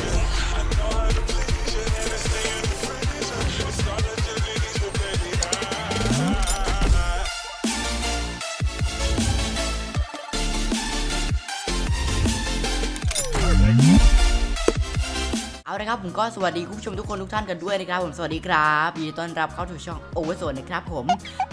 เอาละครับผมก็สวัสดีคุณผู้ชมทุกคนทุกท่านกันด้วยนะครับผมสวัสดีครับยินดีต้อนรับเข้าสู่ช่องโอเวอร์โซนนะครับผม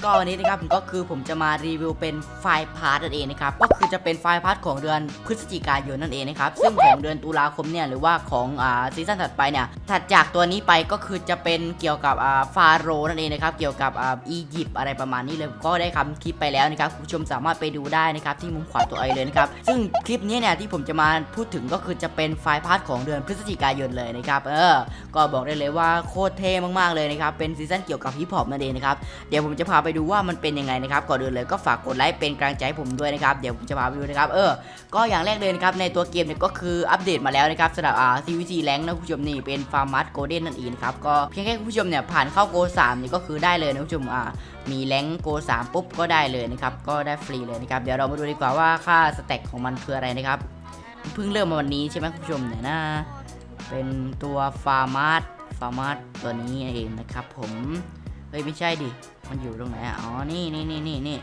ก็วันนี้นะครับผมก็คือผมจะมารีวิวเป็นไฟล์พาร์ทนั่นเองนะครับก็คือจะเป็นไฟล์พาร์ทของเดือนพฤศจิกายนนั่นเองนะครับซึ่งของเดือนตุลาคมเนี่ยหรือว่าของอ่าซีซั่นถัดไปเนี่ยถัดจากตัวนี้ไปก็คือจะเป็นเกี่ยวกับอ่าฟาโรนั่นเองนะครับเกี่ยวกับอ่าอียิปต์อะไรประมาณนี้เลยผมก็ได้ทำคลิปไปแล้วนะครับคุณผู้ชมสามารถไปดูได้นะครับที่มุมขวาตัวไอเลยนะครับซึ่งคลิปนี้เนี่ยที่ผมจะมาพูดถึงก็คือจะเป็นไฟล์พาร์ทของเดือนพฤศจิกายนเลยนะครับเออก็บอกได้เลยว่าโคตรเท่มากๆเลยนะครับเป็นซีซั่นเกี่ยวกับฮิปฮอปนั่นเองนะครับเดี๋ยวผมจะพาไปดูว่ามันเป็นยังไงนะครับก่อนอื่นเลยก็ฝากกดไลค์เป็นกำลังใจผมด้วยนะครับเดี๋ยวผมจะพาไปดูนะครับเออก็อย่างแรกเลยนะครับในตัวเกมเนี่ยก็คืออัปเดตมาแล้วนะครับสำหรับอ่า CVC แรงนะคุณผู้ชมนี่เป็นฟาร์มัสโกลเด้นนั่นเองนะครับก็เพียงแค่คุณผู้ชมเนี่ยผ่านเข้าโก3นี่ก็คือได้เลยนะคุณผู้ชมอ่ามีแรงโก3ปุ๊บก็ได้เลยนะครับก็ได้ฟรีเลยนะครับเดี๋ยวเรามาดูดีกว่าว่าค่าสแต็กของมันคืออะไรนะครับเพิ่งเริ่มมาวันนี้ใช่ไหมคุณผู้ชมเนี่ยนะ เป็นตัวฟาร์มาร์ฟาร์มาร์ตัวนี้เองนะครับผม เฮ้ยไม่ใช่ดิ มันอยู่ตรงไหนอ๋อ นี่นี่นี่นี่นี่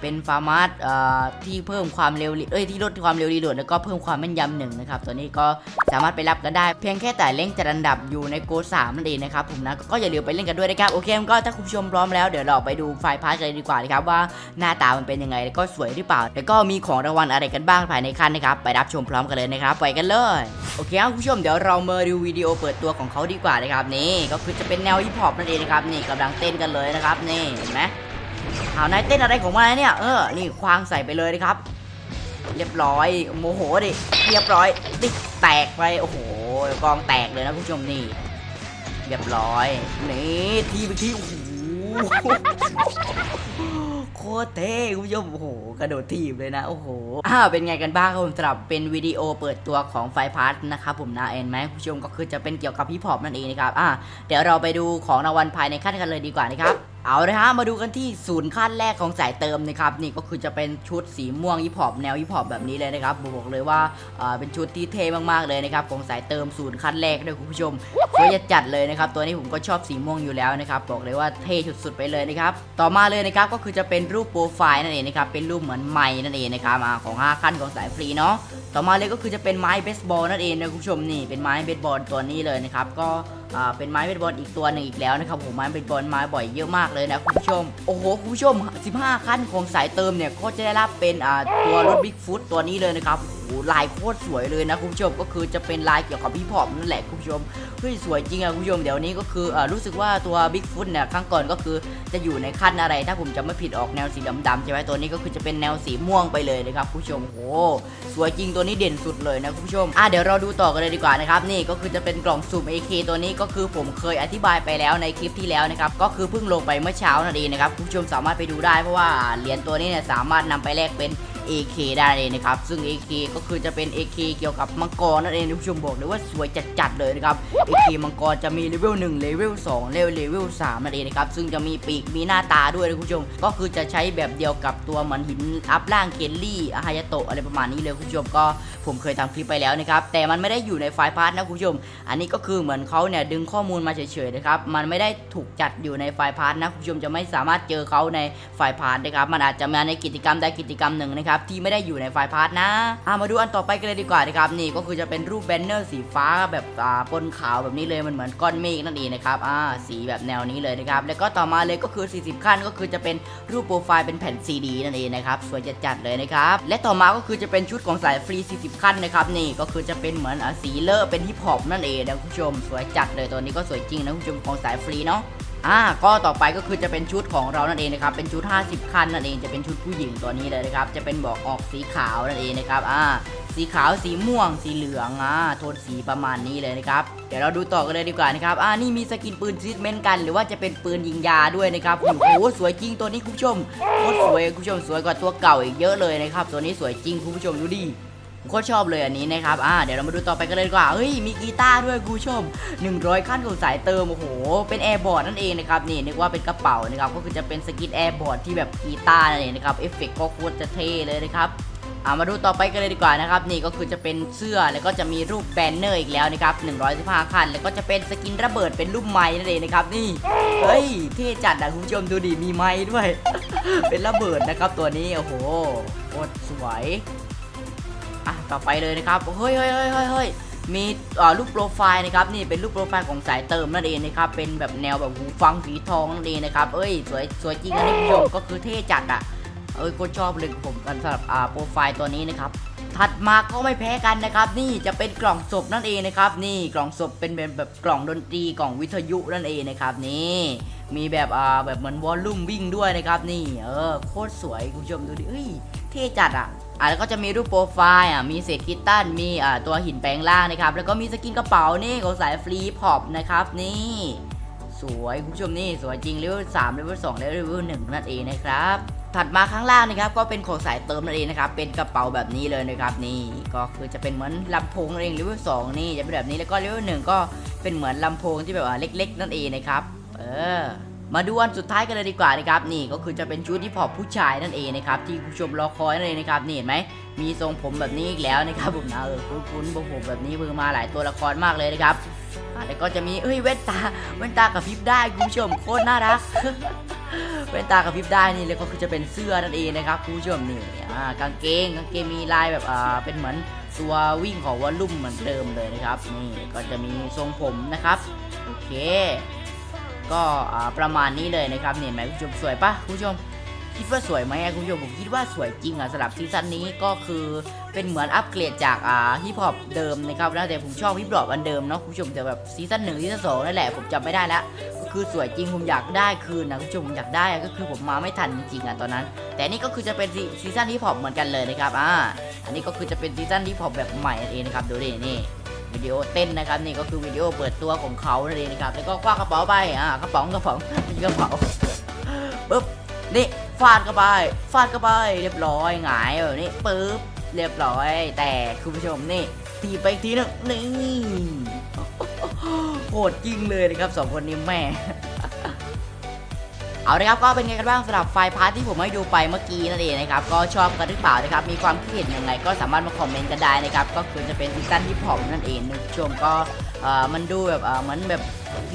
เป็นฟาร์มาร์เอ่อที่เพิ่มความเร็วรีเอ้ยที่ลดความเร็วรีโหลดแล้วก็เพิ่มความแม่นยำหนึ่งนะครับ ตัวนี้ก็สามารถไปรับกันได้ เพียงแค่แต่เล่งจัดอันดับอยู่ในโกสามนั่นเองนะครับผมนะก็อย่าลืมไปเล่นกันด้วยนะครับโอเคก็ถ้าคุณผู้ชมพร้อมแล้วเดี๋ยวเราไปดูไฟล์พาร์ทกันเลยดีกว่านะครับว่าหน้าตามันเป็นยังไงแล้วก็สวยหรือเปล่า แล้วก็มีของรางวัลอะไรกันบ้างภายในขั้นนะครับไปรับชมพร้อมกันเลยนะครับไปกันเลย โอเคครับคุณผู้ชมเดี๋ยวเรามาดูวิดีโอเปิดตัวของเขาดีกว่านะครับนี่ก็คือจะเป็นแนวฮิปฮอปนั่นเองนะครับนี่กำลังเต้นกันเลยนะครับนี่เห็นไหมเอานายเต้นอะไรของมันเนี่ยเออนี่ควางใส่ไปเลยนะครับ เรียบร้อยโมโหดิเรียบร้อยติ๊กแตกไปโอ้โหกองแตกเลยนะคุณผู้ชมนี่ เรียบร้อยนี่ทีไปทีโอ้โห โคตรเท่คุณผู้ชมโอ้โหกระโดดทีบเลยนะโอ้โหอ้าวเป็นไงกันบ้างครับผมสำหรับเป็นวิดีโอเปิดตัวของไฟพาร์ทนะครับผมนะเอ็นไหมคุณผู้ชมก็คือจะเป็นเกี่ยวกับฮิปฮอปนั่นเองนะครับอ่าเดี๋ยวเราไปดูของรางวัลภายในขั้นกันเลยดีกว่านะครับ เอาเลยฮะมาดูกันที่ศูนย์ขั้นแรกของสายเติมนะครับนี่ก็คือจะเป็นชุดสีม่วงฮิปฮอปแนวฮิปฮอปแบบนี้เลยนะครับบอกเลยว่าอ่าเป็นชุดที่เท่มากๆเลยนะครับของสายเติมศูนย์ขั้นแรกด้วยคุณผู้ชมสวยจัดเลยนะครับตัวนี้ผมก็ชอบสีม่วงอยู่แล้วนะครับบอกเลยว่าเท่สุดๆไปเลยนะครับต่อมาเลยนะครับก็คือจะเป็นรูปโปรไฟล์นั่นเองนะครับเป็นรูปเหมือนไม้นั่นเองนะครับอ่าของ 5 ขั้นของสายฟรีเนาะต่อมาเลยก็คือจะเป็นไม้เบสบอลนั่นเองนะคุณผู้ชมนี่เป็นไม้เบสบอลตัวนี้เลยนะครับก็เป็นไม้เบสบอลอีกตัวหนึ่งอีกแล้วนะครับผมไม้เบสบอลไม้บ่อยเยอะมากเลยนะคุณผู้ชมโอ้โหคุณผู้ชม 15 ขั้นของสายเติมเนี่ยก็จะได้รับเป็นตัวรถบิ๊กฟุตตัวนี้เลยนะครับโอ้โห ลายโคตรสวยเลยนะคุณผู้ชมก็คือจะเป็นลายเกี่ยวกับพี่พอปนั่นแหละคุณผู้ชมเฮ้ยสวยจริงอะคุณผู้ชมเดี๋ยวนี้ก็คืออรู้สึกว่าตัวบิ๊กฟุตเนี่ยครั้งก่อนก็คือจะอยู่ในขั้นอะไร ถ้าผมจะไม่ผิดออกแนวสีดำๆใช่ไหมตัวนี้ก็คือจะเป็นแนวสีม่วงไปเลยนะครับคุณผู้ชมโอ้โหสวยจริงตัวนี้เด่นสุดเลยนะคุณผู้ชมอะเดี๋ยวเราดูต่อกันเลยดีกว่านะครับนี่ก็คือจะเป็นกล่องสุ่ม AK ตัวนี้ก็คือผมเคยอธิบายไปแล้วในคลิปที่แล้วนะครับก็คือเพิ่งลงไปเมื่อเช้านั่นเองนะครับคุณผู้ชมสามารถไปดูได้เพราะว่าเหรียญตัวนี้เนี่ยสามารถนำไปแลกเป็น AK ได้เลยนะครับ ซึ่ง AK ก็คือจะเป็น AK เกี่ยวกับมังกรนั่นเองคุณผู้ชมบอกเลยว่าสวยจัดๆเลยนะครับ AK มังกรจะมีเลเวล1เลเวล2เลเวลเลเวล3นั่นเองนะครับซึ่งจะมีปีกมีหน้าตาด้วยนะคุณผู้ชม ก็คือจะใช้แบบเดียวกับตัวเหมือนหินอัพล่างเกลลี่อาฮายาโตะอะไรประมาณนี้เลยคุณผู้ชมก็ผมเคยทำคลิปไปแล้วนะครับแต่มันไม่ได้อยู่ในไฟล์พาร์ทนะคุณผู้ชม อันนี้ก็คือเหมือนเขาเนี่ยดึงข้อมูลมาเฉยๆนะครับมันไม่ได้ถูกจัดอยู่ในไฟล์พาร์ทนะคุณผู้ชมจะไม่สามารถเจอเขาในไฟล์พาร์ทนะครับมันอาจจะมาในกิจกรรมใดกิจกรรมหนึ่งนะครับที่ไม่ได้อยู่ในไฟล์พาร์ทนะอะมาดูอันต่อไปกันเลยดีกว่านะครับนี่ก็คือจะเป็นรูปแบนเนอร์สีฟ้าแบบอ่าปนขาวแบบนี้เลยมันเหมือนก้อนเมฆนั่นเองนะครับอ่าสีแบบแนวนี้เลยนะครับแล้วก็ต่อมาเลยก็คือ 40 ขั้นก็คือจะเป็นรูปโปรไฟล์เป็นแผ่นซีดีนั่นเองนะครับสวยจัดๆเลยนะครับและต่อมาก็คือจะเป็นชุดของสายฟรี 40 ขั้นนะครับนี่ก็คือจะเป็นเหมือนอะสีเลอะเป็นฮิปฮอปนั่นเองนะคุณผู้ชมสวยจัดเลยตัวนี้ก็สวยจริงนะคุณผู้ชมของสายฟรีเนาะ อ่าก็ต่อไปก็คือจะเป็นชุดของเรานั่นเองนะครับเป็นชุด 50 คันนั่นเองจะเป็นชุดผู้หญิงตัวนี้เลยนะครับ จะเป็นบอกออกสีขาวนั่นเองนะครับอ่าสีขาวสีม่วง สีเหลืองอ่าโทนสีประมาณนี้เลยนะครับเดี๋ยวเราดูต่อกันเลยดีกว่านะครับอ่านี่มีสกินปืนทรีทเมนต์กัน หรือว่าจะเป็นปืนยิงยาด้วยนะครับโอ้โหสวยจริงตัวนี้คุณผู้ชมโคตรสวยคุณผู้ชมสวยกว่าตัวเก่าอีกเยอะเลยนะครับตัวนี้สวยจริงคุณผู้ชมดูดิ โคตรชอบเลยอันนี้นะครับอ่าเดี๋ยวเรามาดูต่อไปกันเลยดีกว่าเฮ้ยมีกีตาร์ด้วยคุณชม 100 ขั้นของสายเติมโอ้โหเป็นแอร์บอร์ดนั่นเองนะครับนี่นึกว่าเป็นกระเป๋านะครับก็คือจะเป็นสกินแอร์บอร์ดที่แบบกีตาร์นั่นเองนะครับเอฟเฟกต์ก็โคตรจะเท่เลยนะครับอ่ามาดูต่อไปกันเลยดีกว่านะครับนี่ก็คือจะเป็นเสื้อแล้วก็จะมีรูปแบนเนอร์อีกแล้วนะครับ115คัน แล้วก็จะเป็นสกินระเบิดเป็นรูปไม้นั่นเองนะครับนี่เฮ้ยเท่จัดอะคุณผู้ชมดูดิมีไม้ด้วย เป็นระเบิดนะครับตัวนี้โอ้โหโคตรสวย อะต่อไปเลยนะครับเฮ้ยเฮ้ยเฮ้ยเฮ้ยเฮ้ยมีรูปโปรไฟล์นะครับนี่เป็นรูปโปรไฟล์ของสายเติมนั่นเองนะครับเป็นแบบแนวแบบหูฟังสีทองนั่นเองนะครับเอ้ยสวยสวยจริงนะคุณผู้ชมก็คือเท่จัดอะเอ้ยก็ชอบเลยผมกันสำหรับอ่าโปรไฟล์ตัวนี้นะครับถัดมาก็ไม่แพ้กันนะครับ นี่จะเป็นกล่องศพนั่นเองนะครับ นี่กล่องศพเป็นแบบแบบกล่องดนตรีกล่องวิทยุนั่นเองนะครับ นี่มีแบบอ่าแบบเหมือนวอลลุ่มวิ่งด้วยนะครับ นี่เออโคตรสวยคุณผู้ชมดูดิเฮ้ยเท่จัดอะ อะแล้วก็จะมีรูปโปรไฟล์อะมีเศษคิตตันมีอ่าตัวหินแปลงล่างนะครับ แล้วก็มีสกินกระเป๋านี่ของสายฟรีพอปนะครับนี่สวยคุณผู้ชมนี่สวยจริงเลเวลสามเลเวลสองและเลเวลหนึ่งนั่นเองนะครับ ถัดมาข้างล่างนะครับ ก็เป็นของสายเติมนั่นเองนะครับ เป็นกระเป๋าแบบนี้เลยนะครับนี่ก็คือจะเป็นเหมือนลำโพงนั่นเองเลเวลสองนี่จะเป็นแบบนี้แล้วก็เลเวลหนึ่งก็เป็นเหมือนลำโพงที่แบบว่าเล็ก ๆ นั่นเองนะครับ เออ มาดูอันสุดท้ายกันเลยดีกว่านะครับนี่ก็คือจะเป็นชุดที่พอผู้ชายนั่นเองนะครับที่คุณผู้ชมรอคอยนั่นเองนะครับนี่เห็นไหมมีทรงผมแบบนี้อีกแล้วนะครับผมนะเออคุ้นๆผมแบบนี้เพิ่งมาหลายตัวละครมากเลยนะครับแล้วก็จะมีเอ้ยแว่นตาแว่นตากับพริบได้คุณผู้ชมโคตรน่ารักแว่นตากระพริบได้นี่เลยก็คือจะเป็นเสื้อนั่นเองนะครับคุณผู้ชมนี่อ่ากางเกงกางเกงมีลายแบบอ่าเป็นเหมือนตัววิ่งของวอลลุ่มเหมือนเดิมเลยนะครับนี่ก็จะมีทรงผมนะครับโอเค ก็ประมาณนี้เลยนะครับเนี่ยเห็นไหมคุณผู้ชมสวยปะคุณผู้ชมคิดว่าสวยไหมคุณผู้ชมผมคิดว่าสวยจริงอะสำหรับซีซั่นนี้ก็คือเป็นเหมือนอัปเกรดจากอ่าฮิปฮอปเดิมนะครับแล้วแต่ผมชอบฮิปฮอปอันเดิมเนาะคุณผู้ชมแต่แบบซีซั่นหนึ่งซีซั่นสองนั่นแหละผมจำไม่ได้แล้วก็คือสวยจริงผมอยากได้คืนนะคุณผู้ชมผมอยากได้ก็คือผมมาไม่ทันจริงๆอะตอนนั้น แต่นี่ก็คือจะเป็นซีซีซั่นฮิปฮอปเหมือนกันเลยนะครับอ่าอันนี้ก็คือจะเป็นซีซั่นฮิปฮอปแบบใหม่นั่นเองนะครับดูดินี่ วิดีโอเต้นนะครับนี่ก็คือวิดีโอเปิดตัวของเขาเลยนะครับแล้วก็คว้ากระเป๋าไปอ่ากระเป๋งกระเป๋งมีกระเป๋าปึ๊บนี่ฟาดเป๋าไปฟาดเป๋าไปเรียบร้อยหงายแบบนี้ปึ๊บเรียบร้อย แต่คุณผู้ชมนี่ตีไปอีกทีหนึงนี่โหดจริงเลยนะครับสองคนนี้แม่ เอาละครับก็เป็นไงกันบ้างสำหรับไฟล์พาร์ทที่ผมให้ดูไปเมื่อกี้นั่นเองนะครับก็ชอบกันหรือเปล่านะครับมีความคิดเห็นยังไงก็สามารถมาคอมเมนต์กันได้นะครับก็คือจะเป็นซีซั่นที่ผมนั่นเองนะชมก็เอ่อมันดูแบบเออเหมือนแบบ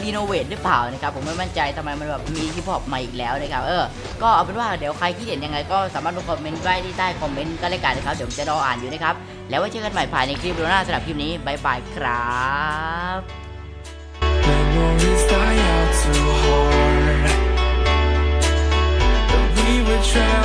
รีโนเวทหรือเปล่านะครับผมไม่มั่นใจทำไมมันแบบมีฮิปฮอปมาอีกแล้วนะครับเออก็เอาเป็นว่าเดี๋ยวใครคิดเห็นยังไงก็สามารถมาคอมเมนต์ไว้ที่ใต้คอมเมนต์ก็เลยกันนะครับเดี๋ยวผมจะรออ่านอยู่นะครับแล้วไว้เจอกันใหม่ภายในคลิปวิดีโอหน้าสำหรับคลิปนี้บายบายครับ sure